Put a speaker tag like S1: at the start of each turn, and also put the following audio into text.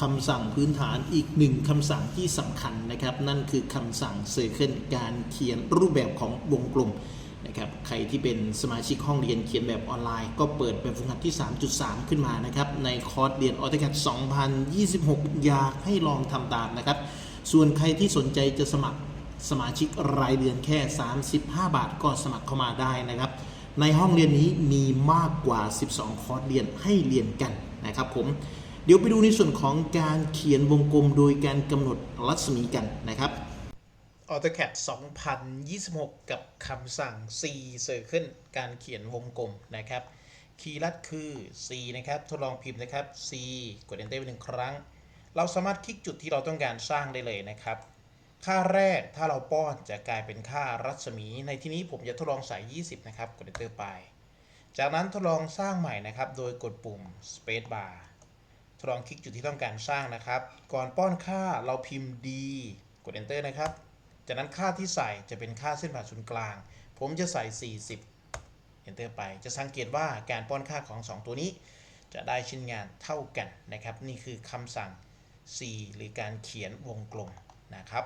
S1: คำสั่งพื้นฐานอีกหนึ่งคำสั่งที่สำคัญนะครับ นั่นคือคำสั่ง Circle การเขียนรูปแบบของวงกลมนะครับใครที่เป็นสมาชิกห้องเรียนเขียนแบบออนไลน์ ก็เปิดแบบฝึกหัดที่ 3.3 ขึ้นมานะครับในคอร์สเรียน AutoCAD 2026 อยากให้ลองทำตามนะครับ ส่วนใครที่สนใจจะสมัครสมาชิกรายเดือนแค่ 35 บาทก็สมัครเข้ามาได้นะครับ ในห้องเรียนนี้มีมากกว่า 12 คอร์สเรียนให้เรียนกันนะครับผม เดี๋ยวไปดูในส่วนของการเขียนวงกลมโดยการกำหนดรัศมีกันนะครับ AutoCAD 2026 กับคำสั่ง C Circle การเขียนวงกลมนะครับ คีย์ลัดคือ C นะครับ ทดลองพิมพ์นะครับ C กด Enter ไปหนึ่งครั้ง เราสามารถคลิกจุดที่เราต้องการสร้างได้เลยนะครับ ค่าแรกถ้าเราป้อนจะกลายเป็นค่ารัศมี ในที่นี้ผมจะทดลองใส่ 20 นะครับ กด Enter ไป จากนั้นทดลองสร้างใหม่นะครับ โดยกดปุ่ม Space Bar ทดลองคลิกจุดที่ต้องการสร้างนะครับ ก่อนป้อนค่าเราพิมพ์ D กด Enter นะครับ จากนั้นค่าที่ใส่จะเป็นค่าเส้นผ่าศูนย์กลาง ผมจะใส่ 40 Enter ไป จะสังเกตว่าการป้อนค่าของ 2 ตัวนี้ จะได้ชิ้นงานเท่ากันนะครับ นี่คือคำสั่ง C หรือการเขียนวงกลมนะครับ